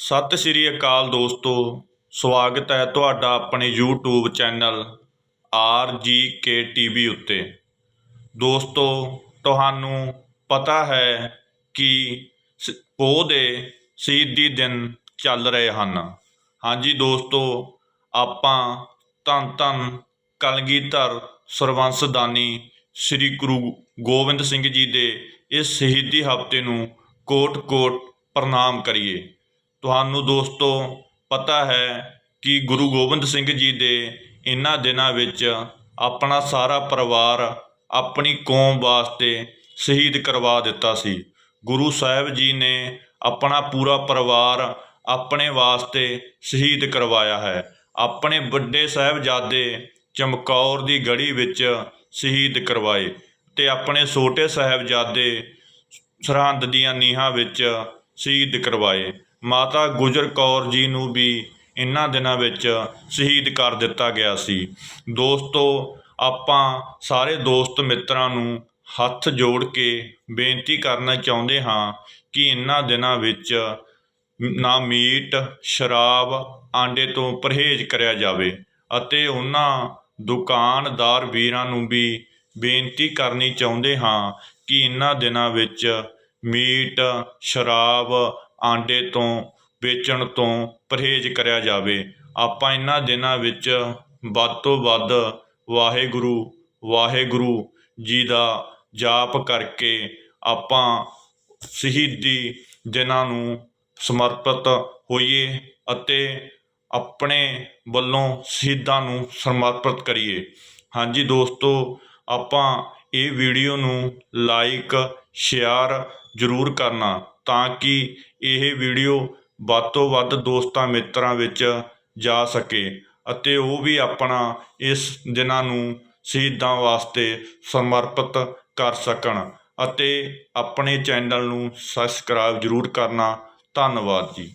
ਸਤਿ ਸ਼੍ਰੀ ਅਕਾਲ ਦੋਸਤੋ, ਸਵਾਗਤ ਹੈ ਤੁਹਾਡਾ ਆਪਣੇ YouTube ਚੈਨਲ RGK TV ਉੱਤੇ। ਦੋਸਤੋ, ਤੁਹਾਨੂੰ ਪਤਾ ਹੈ ਕਿ ਸ- ਪੋਹ ਦੇ ਸ਼ਹੀਦੀ ਦਿਨ ਚੱਲ ਰਹੇ ਹਨ। ਹਾਂਜੀ ਦੋਸਤੋ, ਆਪਾਂ ਧੰਨ ਧੰਨ ਕਲਗੀਧਰ ਸਰਵੰਸਦਾਨੀ ਸ੍ਰੀ ਗੁਰੂ ਗੋਬਿੰਦ ਸਿੰਘ ਜੀ ਦੇ ਇਸ ਸ਼ਹੀਦੀ ਹਫ਼ਤੇ ਨੂੰ ਕੋਟ-ਕੋਟ ਪ੍ਰਣਾਮ ਕਰੀਏ। ਤੁਹਾਨੂੰ ਦੋਸਤੋ, ਪਤਾ ਹੈ ਕਿ ਗੁਰੂ ਗੋਬਿੰਦ ਸਿੰਘ ਜੀ ਦੇ ਇਹਨਾਂ ਦਿਨਾਂ ਵਿੱਚ ਆਪਣਾ ਸਾਰਾ ਪਰਿਵਾਰ ਆਪਣੀ ਕੌਮ ਵਾਸਤੇ ਸ਼ਹੀਦ ਕਰਵਾ ਦਿੱਤਾ ਸੀ। ਗੁਰੂ ਸਾਹਿਬ ਜੀ ਨੇ ਆਪਣਾ ਪੂਰਾ ਪਰਿਵਾਰ ਆਪਣੇ ਵਾਸਤੇ ਸ਼ਹੀਦ ਕਰਵਾਇਆ ਹੈ। ਆਪਣੇ ਵੱਡੇ ਸਾਹਿਬਜ਼ਾਦੇ ਚਮਕੌਰ ਦੀ ਗੜੀ ਵਿੱਚ ਸ਼ਹੀਦ ਕਰਵਾਏ ਤੇ ਆਪਣੇ ਛੋਟੇ ਸਾਹਿਬਜ਼ਾਦੇ ਸਰਹੰਦ ਦੀਆਂ ਨੀਹਾਂ ਵਿੱਚ ਸ਼ਹੀਦ ਕਰਵਾਏ। ਮਾਤਾ ਗੁਜਰ ਕੌਰ ਜੀ ਨੂੰ ਵੀ ਇਹਨਾਂ ਦਿਨਾਂ ਵਿੱਚ ਸ਼ਹੀਦ ਕਰ ਦਿੱਤਾ ਗਿਆ ਸੀ। ਦੋਸਤੋ, ਆਪਾਂ ਸਾਰੇ ਦੋਸਤ ਮਿੱਤਰਾਂ ਨੂੰ ਹੱਥ ਜੋੜ ਕੇ ਬੇਨਤੀ ਕਰਨਾ ਚਾਹੁੰਦੇ ਹਾਂ ਕਿ ਇਹਨਾਂ ਦਿਨਾਂ ਵਿੱਚ ਨਾ ਮੀਟ, ਸ਼ਰਾਬ, ਆਂਡੇ ਤੋਂ ਪਰਹੇਜ਼ ਕਰਿਆ ਜਾਵੇ ਅਤੇ ਉਹਨਾਂ ਦੁਕਾਨਦਾਰ ਵੀਰਾਂ ਨੂੰ ਵੀ ਬੇਨਤੀ ਕਰਨੀ ਚਾਹੁੰਦੇ ਹਾਂ ਕਿ ਇਹਨਾਂ ਦਿਨਾਂ ਵਿੱਚ ਮੀਟ, ਸ਼ਰਾਬ ਆਂਡੇ ਤੋਂ ਵੇਚਣ ਤੋਂ ਪਰਹੇਜ਼ ਕਰਿਆ ਜਾਵੇ। ਆਪਾਂ ਇਹਨਾਂ ਦਿਨਾਂ ਵਿੱਚ ਵੱਧ ਤੋਂ ਵੱਧ ਵਾਹਿਗੁਰੂ ਵਾਹਿਗੁਰੂ ਜੀ ਦਾ ਜਾਪ ਕਰਕੇ ਆਪਾਂ ਸ਼ਹੀਦੀ ਦਿਨਾਂ ਨੂੰ ਸਮਰਪਿਤ ਹੋਈਏ ਅਤੇ ਆਪਣੇ ਵੱਲੋਂ ਸ਼ਹੀਦਾਂ ਨੂੰ ਸਮਰਪਿਤ ਕਰੀਏ। ਹਾਂਜੀ ਦੋਸਤੋ, ਆਪਾਂ ਇਹ ਵੀਡੀਓ ਨੂੰ ਲਾਈਕ ਸ਼ੇਅਰ ਜ਼ਰੂਰ ਕਰਨਾ ਤਾਂ ਕਿ ਇਹ ਵੀਡੀਓ ਵੱਧ ਤੋਂ ਵੱਧ ਦੋਸਤਾਂ ਮਿੱਤਰਾਂ ਵਿੱਚ ਜਾ ਸਕੇ ਅਤੇ ਉਹ ਵੀ ਆਪਣਾ ਇਸ ਦਿਨਾਂ ਨੂੰ ਸ਼ਹੀਦਾਂ ਵਾਸਤੇ ਸਮਰਪਿਤ ਕਰ ਸਕਣ ਅਤੇ ਆਪਣੇ ਚੈਨਲ ਨੂੰ ਸਬਸਕ੍ਰਾਈਬ ਜ਼ਰੂਰ ਕਰਨਾ। ਧੰਨਵਾਦ ਜੀ।